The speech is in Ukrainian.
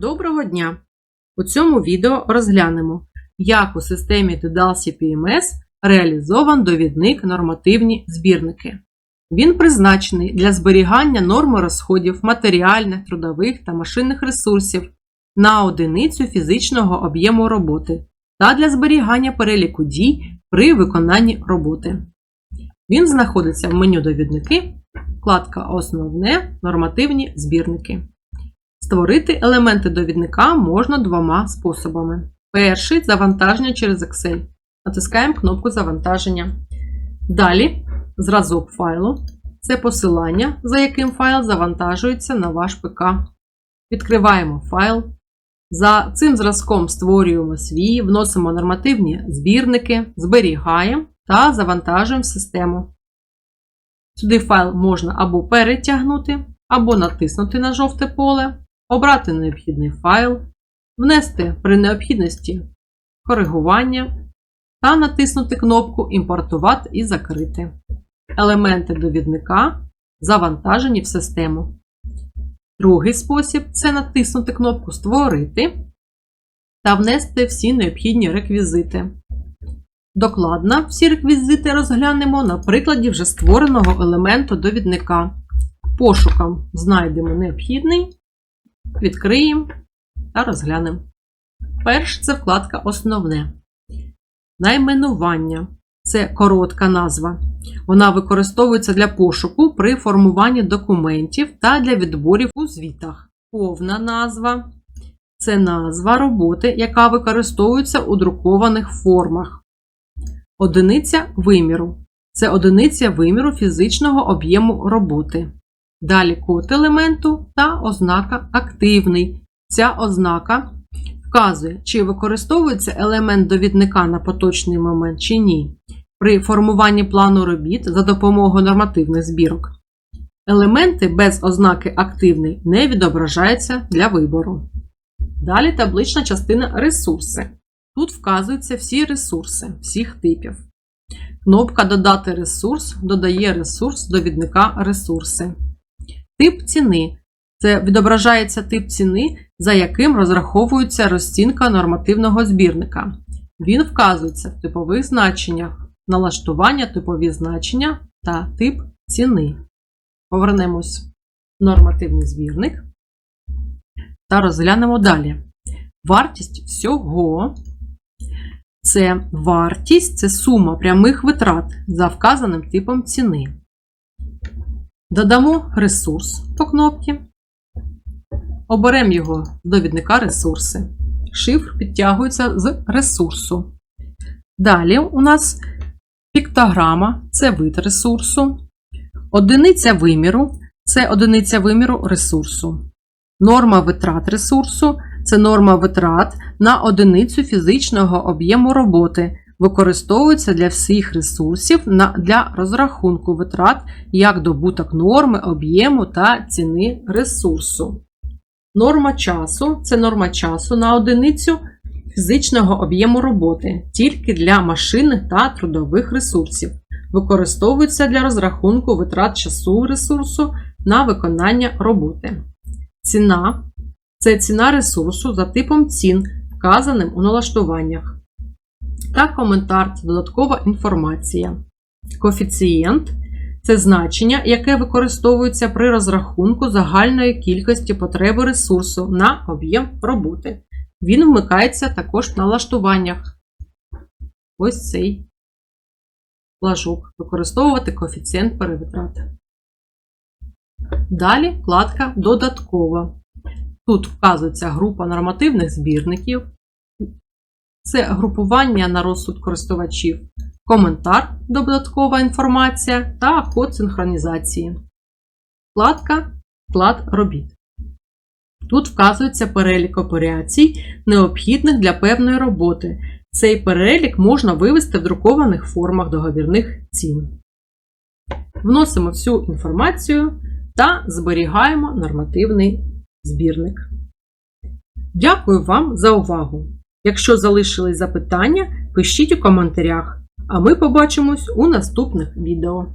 Доброго дня! У цьому відео розглянемо, як у системі Dedalsi PMS реалізован довідник нормативні збірники. Він призначений для зберігання норми розходів матеріальних, трудових та машинних ресурсів на одиницю фізичного об'єму роботи та для зберігання переліку дій при виконанні роботи. Він знаходиться в меню довідники, вкладка Основне нормативні збірники. Створити елементи довідника можна двома способами. Перший завантаження через Excel. Натискаємо кнопку Завантаження. Далі зразок файлу. Це посилання, за яким файл завантажується на ваш ПК. Відкриваємо файл. За цим зразком створюємо свій, вносимо нормативні збірники, зберігаємо та завантажуємо систему. Сюди файл можна або перетягнути, або натиснути на жовте поле, обрати необхідний файл, внести при необхідності коригування та натиснути кнопку Імпортувати і закрити. Елементи довідника завантажені в систему. Другий спосіб це натиснути кнопку Створити та внести всі необхідні реквізити. Докладно всі реквізити розглянемо на прикладі вже створеного елементу довідника. Пошуком знайдемо необхідний, відкриємо та розглянемо. Перш це вкладка Основне. Найменування це коротка назва. Вона використовується для пошуку при формуванні документів та для відборів у звітах. Повна назва це назва роботи, яка використовується у друкованих формах. Одиниця виміру це одиниця виміру фізичного об'єму роботи. Далі код елементу та ознака активний. Ця ознака вказує, чи використовується елемент довідника на поточний момент чи ні. При формуванні плану робіт за допомогою нормативних збірок. Елементи без ознаки активний не відображаються для вибору. Далі таблична частина ресурси. Тут вказуються всі ресурси всіх типів. Кнопка Додати ресурс додає ресурс довідника ресурси. Тип ціни це відображається тип ціни, за яким розраховується розцінка нормативного збірника. Він вказується в типових значеннях, налаштування типові значення та тип ціни. Повернемось в нормативний збірник та розглянемо далі. Вартість всього це вартість, це сума прямих витрат за вказаним типом ціни. Додамо ресурс по кнопці. Оберемо його з довідника ресурси. Шифр підтягується з ресурсу. Далі у нас піктограма це вид ресурсу. Одиниця виміру це одиниця виміру ресурсу. Норма витрат ресурсу це норма витрат на одиницю фізичного об'єму роботи, використовується для всіх ресурсів для розрахунку витрат як добуток норми, об'єму та ціни ресурсу. Норма часу це норма часу на одиницю фізичного об'єму роботи тільки для машинних та трудових ресурсів. Використовується для розрахунку витрат часу ресурсу на виконання роботи. Ціна це ціна ресурсу за типом цін, вказаним у налаштуваннях. Та коментар це додаткова інформація. Коефіцієнт це значення, яке використовується при розрахунку загальної кількості потреби ресурсу на об'єм роботи. Він вмикається також в налаштуваннях. Ось цей флажок. Використовувати коефіцієнт перевитрати. Далі вкладка Додаткова. Тут вказується група нормативних збірників. Це групування на розсуд користувачів, коментар, додаткова інформація та код синхронізації. Вкладка Вклад робіт. Тут вказується перелік операцій, необхідних для певної роботи. Цей перелік можна вивести в друкованих формах договірних цін. Вносимо всю інформацію та зберігаємо нормативний збірник. Дякую вам за увагу! Якщо залишились запитання, пишіть у коментарях, а ми побачимось у наступних відео.